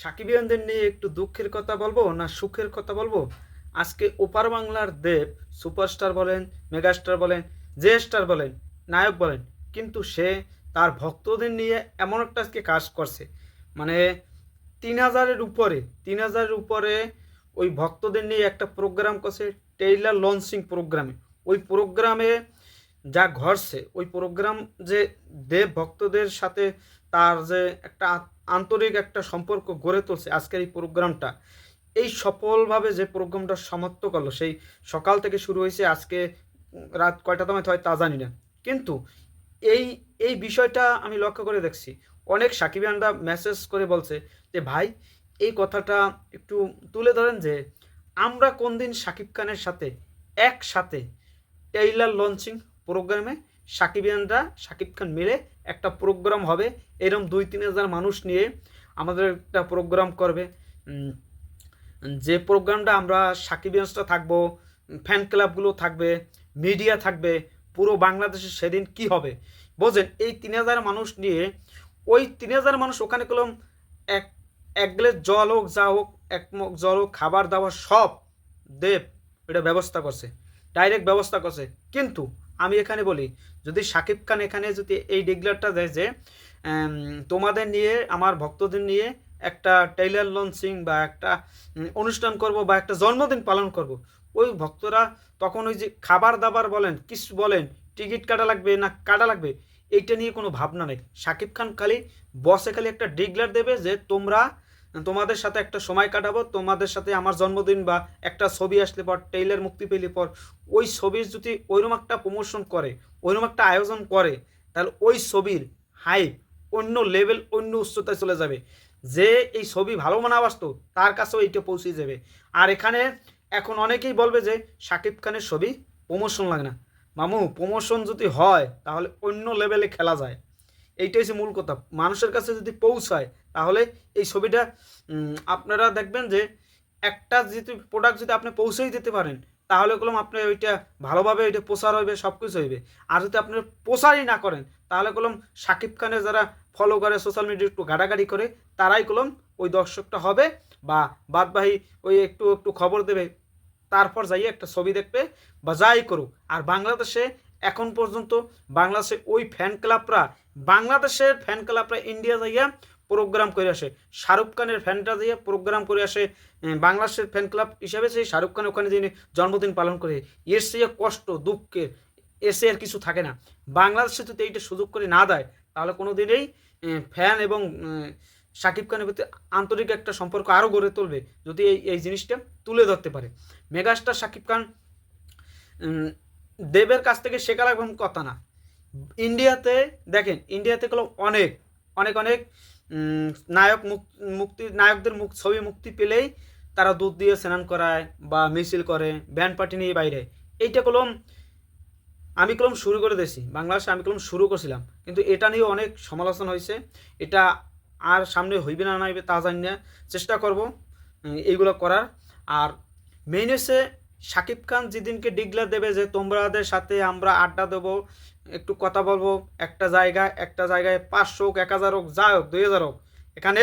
সাকিবিয়ানদের নিয়ে একটু দুঃখের কথা বলব না সুখের কথা বলব? আজকে ওপার বাংলার দেব সুপারস্টার বলেন, মেগাস্টার বলেন জে স্টার বলেন, নায়ক বলেন, কিন্তু সে তার ভক্তদের নিয়ে এমন একটা আজকে কাজ করছে। মানে তিন হাজারের উপরে, তিন হাজারের উপরে ওই ভক্তদের নিয়ে একটা প্রোগ্রাম করছে টেইলার লঞ্চিং প্রোগ্রামে। ওই প্রোগ্রামে যা ঘটছে, ওই প্রোগ্রাম যে দেব ভক্তদের সাথে তার যে একটা আন্তরিক একটা সম্পর্ক গড়ে তুলছে আজকের এই প্রোগ্রামটা। এই সফলভাবে যে প্রোগ্রামটা সমাপ্ত করল, সেই সকাল থেকে শুরু হয়েছে আজকে রাত কয়টা তোমায় হয় তা জানি না। কিন্তু এই এই বিষয়টা আমি লক্ষ্য করে দেখছি। অনেক সাকিবিয়ানরা মেসেজ করে বলছে যে, ভাই, এই কথাটা একটু তুলে ধরেন যে, আমরা কোন দিন সাকিব খানের সাথে একসাথে টেইলার লঞ্চিং প্রোগ্রামে সাকিবিয়ানরা সাকিব খান মিলে একটা প্রোগ্রাম হবে। এরম দুই, তিন হাজার মানুষ নিয়ে আমাদের একটা প্রোগ্রাম করবে। যে প্রোগ্রামটা আমরা সাকিবিয়ানসরা থাকব ফ্যান ক্লাবগুলো থাকবে মিডিয়া থাকবে, পুরো বাংলাদেশে সেদিন কি হবে? বোঝেন, এই তিন হাজার মানুষ নিয়ে ওই তিন হাজার মানুষ ওখানে কলম এক এক গ্লাস জল হোক, যা হোক, এক মগ জল হোক, খাবার দাবার সব দেব। এটা ব্যবস্থা করছে। ডাইরেক্ট ব্যবস্থা করছে। কিন্তু আমি এখানে বলি, যদি সাকিব খান এখানে যদি এই ডিগ্লারটা দেয় যে তোমাদের নিয়ে, আমার ভক্তদের নিয়ে একটা টেইলার লঞ্চিং বা একটা অনুষ্ঠান করব বা একটা জন্মদিন পালন করব, ওই ভক্তরা তখন ওই যে খাবার দাবার বলেন কিছু বলেন, টিকিট কাটা লাগবে না কাটা লাগবে, এইটা নিয়ে কোনো ভাবনা নেই। সাকিব খান খালি বসে খালি একটা ডিগলার দেবে যে তোমরা তোমাদের সাথে একটা সময় কাটাবো, তোমাদের সাথে আমার জন্মদিন বা একটা ছবি আসলে পর টেইলার মুক্তি পেলে পর, ওই ছবির যদি ওইরকম একটা প্রমোশন করে, ওইরকম একটা আয়োজন করে, তাহলে ওই ছবির হাইপ অন্য লেভেল অন্য উচ্চতায় চলে যাবে। যে এই ছবি ভালো মানাবাসত তার কাছেও এইটা পৌঁছে যাবে। আর এখানে এখন অনেকেই বলবে যে, সাকিব খানের ছবি প্রমোশন লাগে না। মামু প্রমোশন যদি হয়, তাহলে অন্য লেভেলে খেলা যায়। এইটাই হচ্ছে মূল কথা। মানুষের কাছে যদি পৌঁছায় তাহলে এই ছবিটা আপনারা দেখবেন যে একটা যদি প্রোডাক্ট যদি আপনি পৌঁছেই দিতে পারেন, তাহলে কলম আপনি ওইটা ভালোভাবে ওইটা প্রচার হইবে সব কিছু হইবে। আর যদি আপনি প্রচারই না করেন, তাহলে কলম সাকিব খানের যারা ফলো করে সোশ্যাল মিডিয়া একটু ঘাটাঘাটি করে, তারাই কলম ওই দর্শকটা হবে বা বাদবাহী ওই একটু একটু খবর দেবে। তারপর যাই একটা ছবি দেখবে, বা যাই করুক। আর বাংলাদেশে এখন পর্যন্ত বাংলাদেশে ওই ফ্যান ক্লাবরা বাংলাদেশের ফ্যান ক্লাবরা ইন্ডিয়া যাইয়া প্রোগ্রাম করে আসে। শাহরুখ খানের ফ্যানটা দিয়ে প্রোগ্রাম করে আসে বাংলাদেশের ফ্যান ক্লাব হিসাবে সেই শাহরুখ খান ওখানে যিনি জন্মদিন পালন করে, এর সে কষ্ট, দুঃখের এসে আর কিছু থাকে না। বাংলাদেশে যদি এইটা সুযোগ করে না দেয়, তাহলে কোনো দিনেই ফ্যান এবং শাকিব খানের প্রতি আন্তরিক একটা সম্পর্ক আরও গড়ে তুলবে, যদি এই এই জিনিসটা তুলে ধরতে পারে। মেগাস্টার শাকিব খান দেবের কাছ থেকে শেখা লাগবে কথা না। ইন্ডিয়াতে, দেখেন, ইন্ডিয়াতে কোনো অনেক অনেক অনেক নায়ক মুক- মুক্তি, নায়কদের মুখ ছবি মুক্তি পেলেই তারা দুধ দিয়ে স্নান করায় বা মিছিল করে, ব্যান্ড পার্টি নিয়ে বাইরে। এইটা কলম, আমি কলম শুরু করে দিয়েছি। বাংলাদেশে আমি কলম শুরু করছিলাম। কিন্তু এটা নিয়ে অনেক সমালোচনা হয়েছে। এটা আর সামনে হইবে না না হইবে তা জানি না। চেষ্টা করব এইগুলো করার। আর মেইন হচ্ছে শাকিব খান যেদিনকে ডিগলার দেবে যে তোমাদের সাথে আমরা আড্ডা দেবো, একটু কথা বলব, একটা জায়গায় একটা জায়গায় পাঁচশো হোক, এক হাজার হোক যা হোক, দুই হাজার হোক। এখানে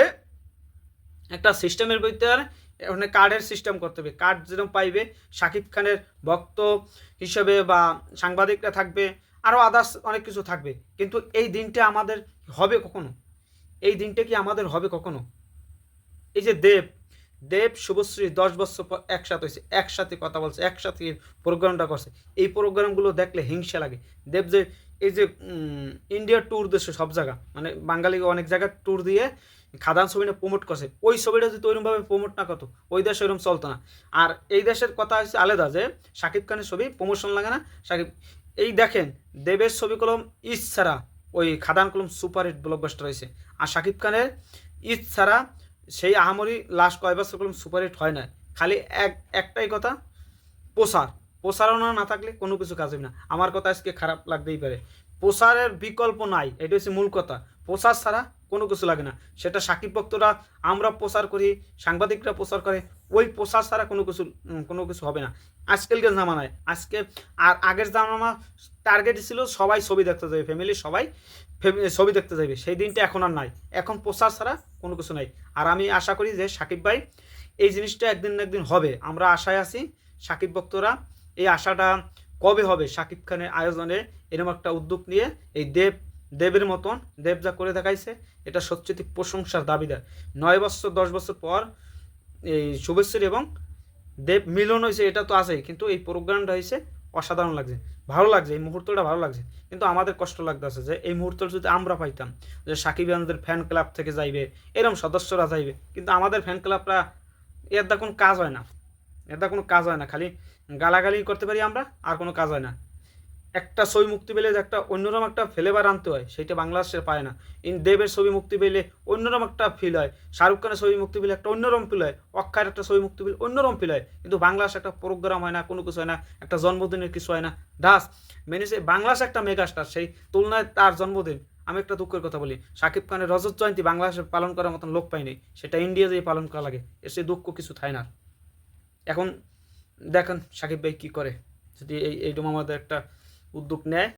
একটা সিস্টেমের ভিতরে ওখানে কার্ডের সিস্টেম করতে হবে। কার্ড যেরকম পাইবে শাকিব খানের ভক্ত হিসেবে বা সাংবাদিকরা থাকবে, আরও আদার্স অনেক কিছু থাকবে। কিন্তু এই দিনটা আমাদের হবে কখনো? এই দিনটা কি আমাদের হবে কখনো? এই যে দেব দেব শুভশ্রী দশ বছর পর একসাথে হয়েছে একসাথে কথা বলছে একসাথে প্রোগ্রামটা করছে। এই প্রোগ্রামগুলো দেখলে হিংসা লাগে। দেব যে এই যে উম, ইন্ডিয়ার ট্যুর দেশে সব জায়গা মানে বাঙালি অনেক জায়গায় ট্যুর দিয়ে খাদান ছবিটা প্রমোট করছে। ওই ছবিটা যদি ওইরকমভাবে প্রমোট না করতো ওই দেশে ওইরকম চলতো না। আর এই দেশের কথা হচ্ছে আলাদা যে শাকিব খানের ছবি প্রমোশন লাগে না। শাকিব এই দেখেন দেবের ছবি কলম ইস ছাড়া ওই খাদান কলম সুপার হিট ব্লকবাস্টার হয়েছে। আর শাকিব খানের ঈদ ছাড়া সেই আহামরি লাস্ট কয় বছর কলম সুপারহিট হয় না খালি এক, একটাই কথা, প্রসার। প্রসারণা না থাকলে কোনো কিছু কাজ হবে না। আমার কথা আজকে খারাপ লাগতেই পারে। প্রসারের বিকল্প নাই, এটা হচ্ছে মূল কথা। প্রচার ছাড়া কোনো কিছু লাগে না। সেটা সাকিব ভক্তরা, আমরা প্রচার করি, সাংবাদিকরা প্রচার করে, ওই প্রচার ছাড়া কোনো কিছু কোনো কিছু হবে না। আজকালকার জামানায়, আজকে, আর আগের জামানা টার্গেট ছিল সবাই ছবি দেখতে যাবে ফ্যামিলি সবাই ছবি দেখতে যাবে। সেই দিনটা এখন আর নাই। এখন প্রচার ছাড়া কোনো কিছু নাই। আর আমি আশা করি যে সাকিব ভাই এই জিনিসটা একদিন না একদিন হবে। আমরা আশায় আছি সাকিব ভক্তরা এই আশাটা কবে হবে? সাকিব খানের আয়োজনে এরকম একটা উদ্যোগ নিয়ে এই দেব, দেবের মতন, দেব যা করে দেখাইছে, এটা সত্যি প্রশংসার দাবিদার। নয় বছর, দশ বছর পর এই শুভেচ্ছার এবং দেব মিলন হয়েছে, এটা তো আছেই, কিন্তু এই প্রোগ্রামটা হয়েছে অসাধারণ লাগছে, ভালো লাগছে, এই মুহূর্তটা ভালো লাগছে। কিন্তু আমাদের কষ্ট লাগতেছে যে এই মুহূর্তটা যদি আমরা পাইতাম, যে সাকিব আনন্দের ফ্যান ক্লাব থেকে যাইবে এরকম সদস্যরা যাইবে, কিন্তু আমাদের ফ্যান ক্লাবরা এর দা কোনো কাজ হয় না এর দা কোনো কাজ হয় না, খালি গালাগালি করতে পারি আমরা, আর কোনো কাজ হয় না। একটা ছবি মুক্তি পেলে যে একটা অন্যরকম একটা ফ্লেভার আনতে হয়, সেইটা বাংলাদেশের পায় না। ইন দেবের ছবি মুক্তি পেলে অন্যরকম একটা ফিল হয়, শাহরুখ খানের ছবি মুক্তি পেলে একটা অন্যরকম ফিল হয়, অক্ষয়ের একটা ছবি মুক্তি পেলে অন্যরকম ফিল হয়, কিন্তু বাংলাদেশ একটা প্রোগ্রাম হয় না, কোনো কিছু হয় না, একটা জন্মদিনের কিছু হয় না। ডাস মেনে সে বাংলাদেশ একটা মেগাস্টার সেই তুলনায় তার জন্মদিন, আমি একটা দুঃখের কথা বলি শাকিব খানের রজত জয়ন্তী বাংলাদেশে পালন করার মতন লোক পাইনি, সেটা ইন্ডিয়া যেয়ে পালন করা লাগে, এর সেই দুঃখ কিছু থাকে না। এখন দেখেন সাকিব ভাই কী করে, যদি এই এইরকম আমাদের একটা উদ্যোগ নেয়।